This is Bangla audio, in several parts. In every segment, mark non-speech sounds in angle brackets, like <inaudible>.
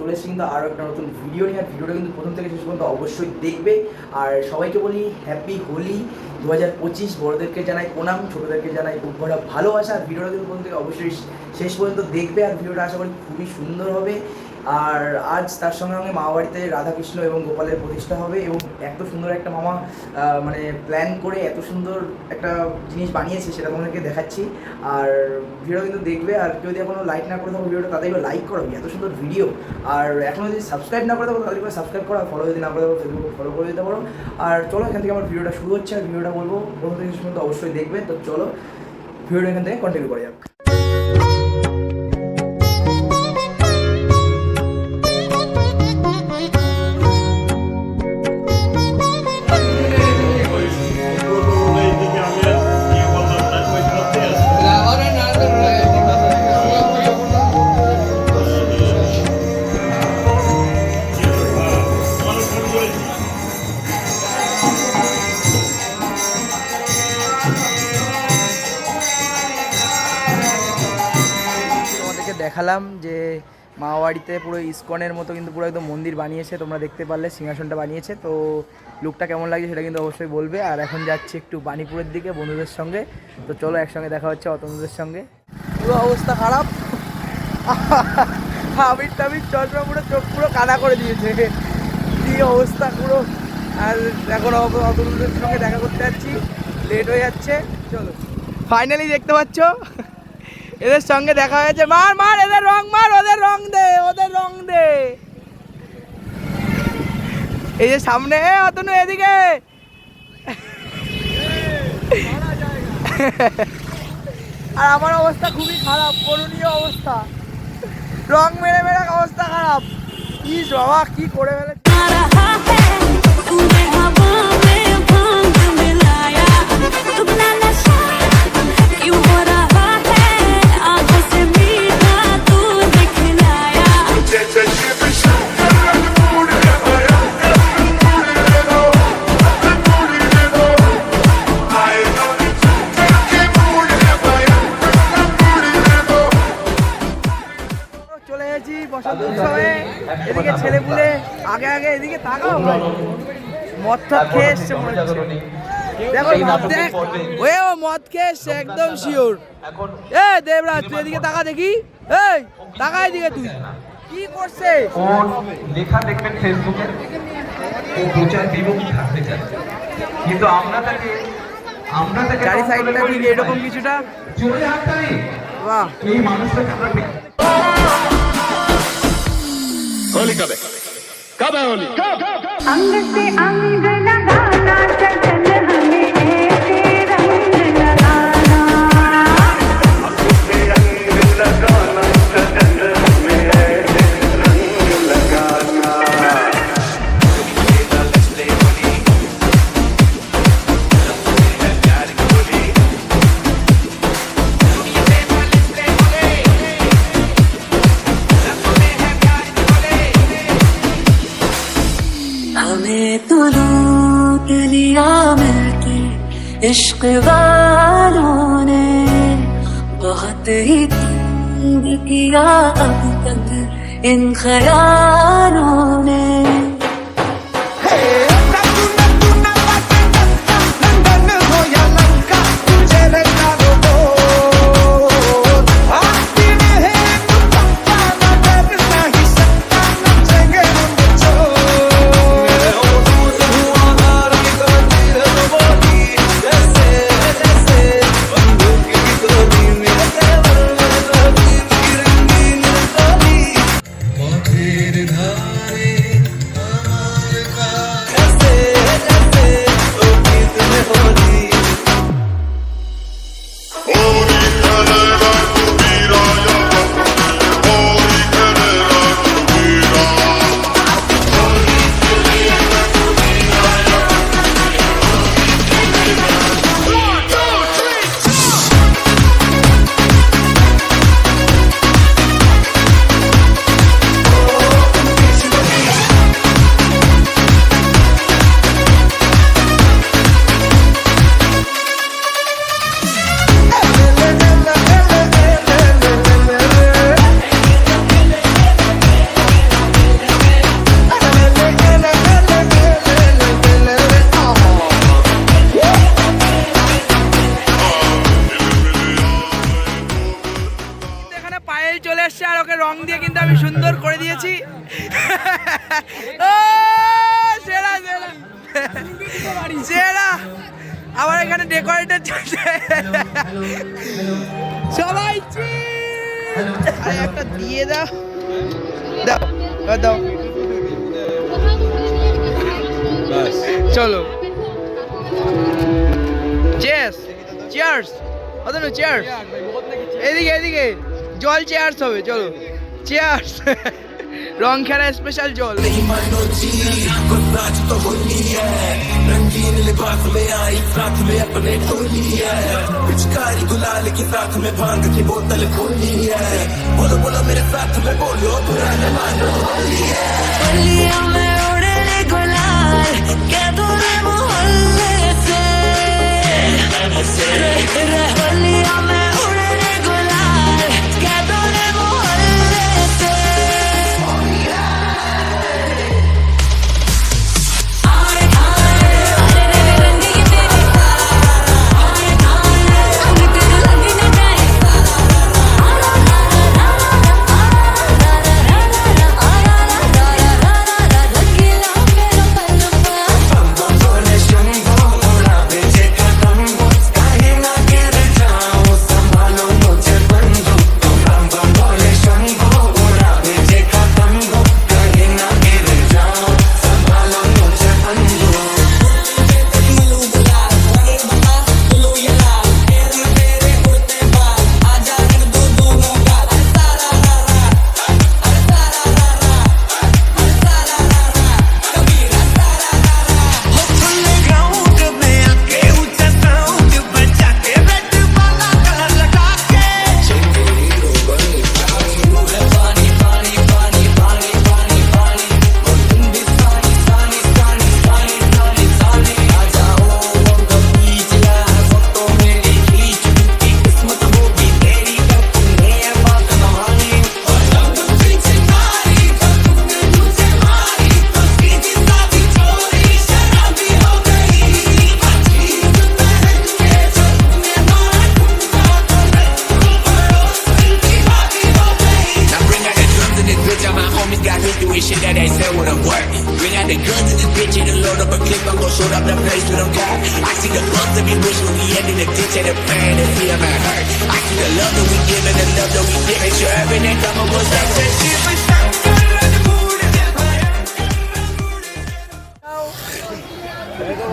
চলে এসেছি কিন্তু আরও একটা নতুন ভিডিও নিয়ে। আর ভিডিওটা কিন্তু প্রথম থেকে শেষ পর্যন্ত অবশ্যই দেখবে। আর সবাইকে বলি হ্যাপি হোলি। দু হাজার পঁচিশ বড়োদেরকে জানাই প্রণাম, ছোটোদেরকে জানাই খুব বড় ভালোবাসা। আর ভিডিওটা কিন্তু প্রথম থেকে অবশ্যই শেষ পর্যন্ত দেখবে। আর ভিডিওটা আশা করি খুবই সুন্দর হবে। আর আজ তার সঙ্গে সঙ্গে মা বাড়িতে রাধাকৃষ্ণ এবং গোপালের প্রতিষ্ঠা হবে এবং এত সুন্দর একটা মামা মানে প্ল্যান করে এত সুন্দর একটা জিনিস বানিয়েছে সেটা তোমাদেরকে দেখাচ্ছি। আর ভিডিও কিন্তু দেখবে, আর যদি এখনও লাইক না করে থাকো ভিডিওটা তাদেরকে লাইক করো, এত সুন্দর ভিডিও আর এখনও যদি সাবস্ক্রাইব না করে থাকো তাদেরকে সাবস্ক্রাইব করো, আর ফলো যদি না করে থাকো ফেসবুকে ফলো করে দিতে পারো। আর চলো, এখান থেকে আমার ভিডিওটা শুরু হচ্ছে, আর ভিডিওটা বলব, প্রথম থেকে অবশ্যই দেখবে। তো চলো, ভিডিওটা এখান থেকে কন্টিনিউ করা যাক। দেখালাম যে মাওয়াড়িতে পুরো ইস্কনের মতো কিন্তু পুরো একদম মন্দির বানিয়েছে, তোমরা দেখতে পারলে, সিংহাসনটা বানিয়েছে। তো লুকটা কেমন লাগে সেটা কিন্তু অবশ্যই বলবে। আর এখন যাচ্ছি একটু বাণীপুরের দিকে বন্ধুদের সঙ্গে। তো চলো একসঙ্গে দেখা হচ্ছে অতনুদের সঙ্গে। পুরো অবস্থা খারাপ। <laughs> আবির টাবির চশমা পুরো চোখ পুরো কানা করে দিয়েছে। কি অবস্থা পুরো। আর এখন অত- অতনুদের সঙ্গে দেখা করতে যাচ্ছি। লেট হয়ে যাচ্ছে। চলো। ফাইনালি দেখতে পাচ্ছ? এদের সঙ্গে দেখা হয়েছে। মার মার, এদের রং, মার, ওদের রং দে, ওদের রং দে। এই যে সামনে অতনু, এদিকে। আর আমার অবস্থা খুবই খারাপ, করুণীয় অবস্থা। রং মেরে মেরে অবস্থা খারাপ। কি বাবা, কি করে ফেলে উৎসবে এদিকে ছেলে পুলে আগে আগে এদিকে তাকাও। মদ টদ খেয়ে এসছে মনে হচ্ছে। দেখো মদ দেখ ওয়ে ও মদ খেয়ে এসছে একদম শিওর এ দেবরাজ তুই এদিকে তাকা দেখি। এই তাকা এদিকে তুই। কি করছে? ওর লেখা দেখবেন ফেসবুকে। ও প্রচার বিমুখী থাকতে চায়। কিন্তু আমরা তাকে আমরা তাকে চারি সাইডটা করে এরকম কিছুটা? জোরে হাততালি। বাহ। এই মানুষটাকে আমরা পেয়ে- अंग से अंग लगाना عشق والوں نے بہت ہی تنگ کیا اب تک ان خیالوں نے۔ ওকে রং দিয়ে কিন্তু আমি সুন্দর করে দিয়েছি। সেরা আবার এখানে ডেকোরেটর সবাই একটা দিয়ে দাও। দাও দাও। চলো। চেয়ার্স চেয়ার্স অতনু চেয়ার্স এদিকে এদিকে। জল চেয়ার্স হবে চলো চেয়ার্স রং খেলা স্পেশাল জল रंगीन लिबास में आई साथ में अपने टोली है पिचकारी गुलाल की साथ में भांग की बोतल खोली है बोलो बोलो मेरे साथ में बोलो पुराने मानो गलियों में shoot up the place we don't got. I see the bumps that we wish when we end in the ditch, and the pain that feel my hurt. I see the love that we give and the love that we give, and sure everything come up was that shit.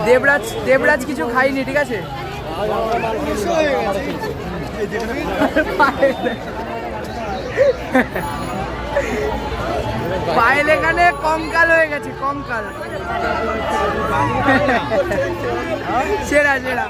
Debraj Debraj কিছু খাইনি ঠিক আছে পায়েল এখানে কঙ্কাল হয়ে গেছে কঙ্কাল। সেরা সেরা।